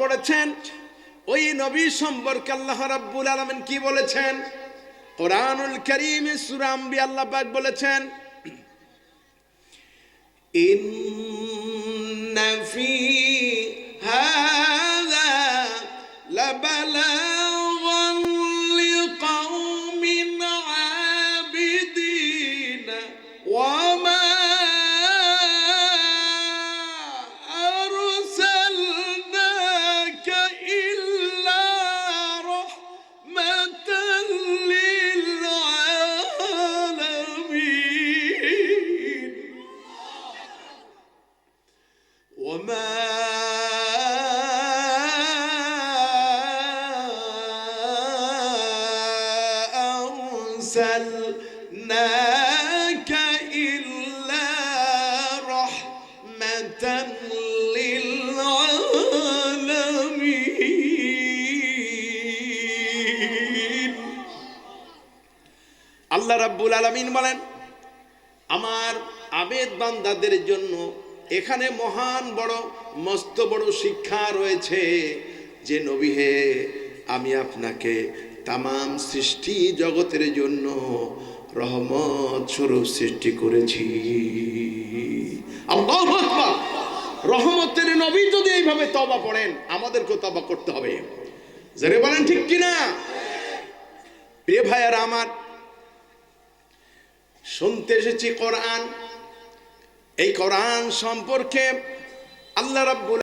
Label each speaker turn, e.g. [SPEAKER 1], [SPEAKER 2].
[SPEAKER 1] পড়েছেন? ওই নবী সম্পর্কে আল্লাহ রাব্বুল আলামিন কি বলেছেন? কোরআনুল কারীমে সূরা আম্বিয়া আল্লাহ পাক বলেছেন, ইন্না ফি وما أرسلناك إلا رحمة للعالمين আল্লাহ রাব্বুল আলামিন বলেন আমার আবেদ বান্দাদের জন্য এখানে মহান বড়, মস্ত বড় শিক্ষা রয়েছে যে নবী হে, আমি আপনাকে তামাম সৃষ্টি জগতের জন্য রহমত স্বরূপ সৃষ্টি করেছি। রহমতের নবী যদি এইভাবে তবা পড়েন আমাদেরকেও তবা করতে হবে। জেনে বলেন ঠিক কিনা? প্রিয় ভাইয়ারা আমার, শুনতে এসেছি কোরআন এই কোরআন সম্পর্কে আল্লাহ রাব্বুল